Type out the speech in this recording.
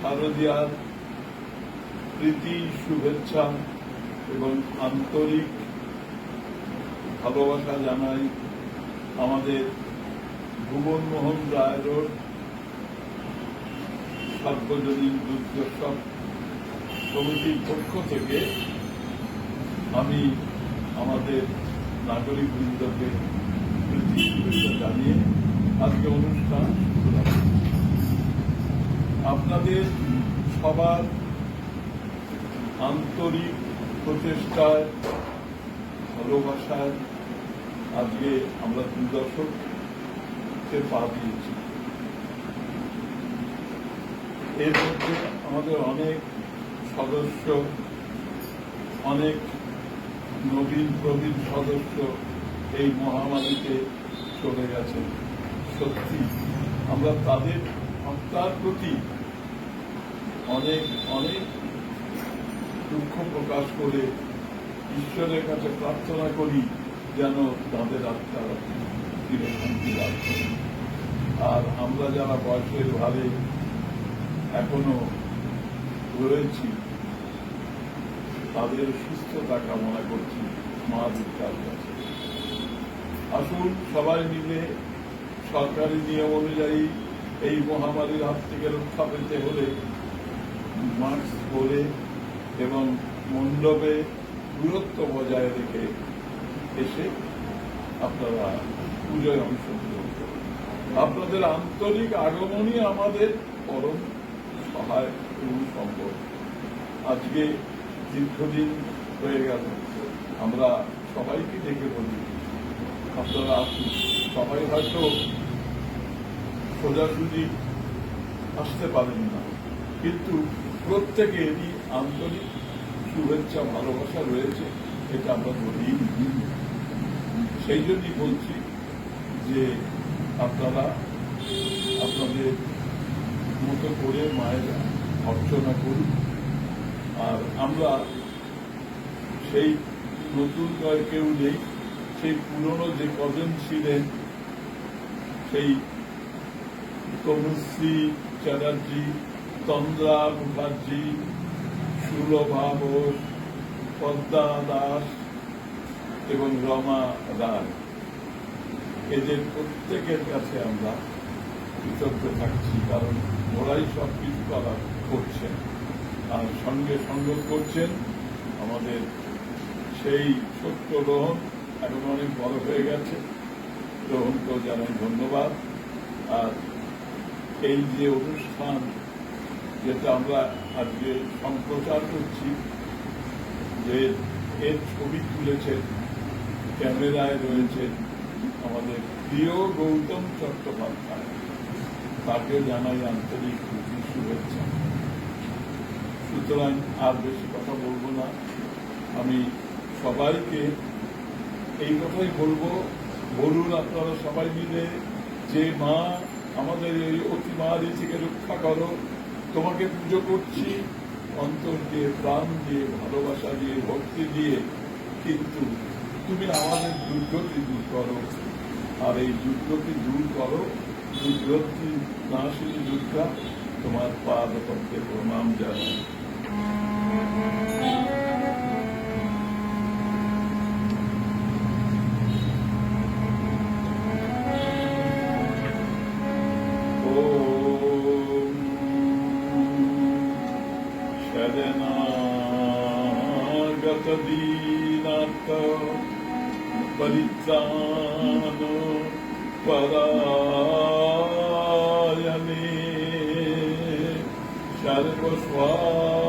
শারদীয়ার প্রীতি, শুভেচ্ছা এবং আন্তরিক ভালোবাসা জানাই আমাদের ভুবন মোহন রায়ের সার্বজনীন দুর্যোৎসব সমিতির পক্ষ থেকে আমি আমাদের নাগরিক বৃন্দকে প্রীতি, শুভেচ্ছা জানিয়ে আজকে অনুষ্ঠান শুরু। আপনাদের সবার আন্তরিক প্রচেষ্টায়, ভালোবাসায় আজকে আমরা দুই দশককে পা দিয়েছি। এর মধ্যে আমাদের অনেক সদস্য, অনেক নবীন প্রবীণ সদস্য এই মহামারীতে চলে গেছেন। সত্যি, আমরা তাদের আত্মার প্রতি অনেক অনেক দুঃখ প্রকাশ করে ঈশ্বরের কাছে প্রার্থনা করি যেন তাদের আত্মার শান্তি লাভ করে। আর আমরা যারা বয়সের ভারে এখনও রয়েছি, তাদের সুস্থতা কামনা করছি মা দুর্গার কাছে। আসুন সবাই মিলে সরকারি নিয়ম অনুযায়ী এই মহামারীর হাত থেকে রক্ষা পেতে হলে মাস্ক পরে এবং মণ্ডপে দূরত্ব বজায় রেখে এসে আপনারা পুজোয় অংশগ্রহণ আপনাদের আন্তরিক আগমনই আমাদের পরম সহায় এবং সম্ভব আজকে দীর্ঘদিন হয়ে গেল, আমরা সবাইকে ডেকে বলি, আপনারা সবাই হয়তো সোজাসুজি আসতে পারেন না। কিন্তু প্রত্যেকেরই আন্তরিক শুভেচ্ছা, ভালোবাসা রয়েছে, এটা আমরা বলি সেই জন্যই বলছি যে আপনারা আপনাদের মতো করে মায়েরা অর্চনা করুন। আর আমরা সেই নতুন কেউ নেই, সেই পুরনো যে কজন ছিলেন, সেই তনুশ্রী চ্যাটার্জি, তন্দ্রা মুখার্জি, সুলভা বোস, পদ্মা দাস এবং রমা রায়। এদের প্রত্যেকের কাছে আমরা কৃতজ্ঞ থাকছি, কারণ ওরাই সব কিছু করা করছেন। আর সঙ্গে সঙ্গ করছেন আমাদের সেই ছোট্ট রোহন, এখন অনেক বড় হয়ে গেছে। রোহনকেও জানাই ধন্যবাদ। আর এই যে অনুষ্ঠান যেটা আমরা আজকে সম্প্রচার করছি, যে এর ছবি তুলেছেন, ক্যামেরায় রয়েছে আমাদের প্রিয় গৌতম চট্টোপাধ্যায়। তাকে জানাই আন্তরিক শুভেচ্ছা। সুতরাং আর বেশি কথা বলব না। আমি সবাইকে এই কথাই বলব, বলুন আপনারা সবাই মিলে যে মা আমাদের এই অতিমারি থেকে রক্ষা করো। তোমাকে পুজো করছি। অন্তর দিয়ে প্রাণ দিয়ে, ভালোবাসা দিয়ে, ভক্তি দিয়ে। কিন্তু তুমি আমাদের দুর্গতি দূর করো। আর এই দুর্গতি দূর করো। দুর্গতি নাশিনী দুর্গা, তোমার পাদ পক্ষে প্রণাম জানাই। शरणागतदीनाथ परित्राण परायणे सर्वस्वार्थी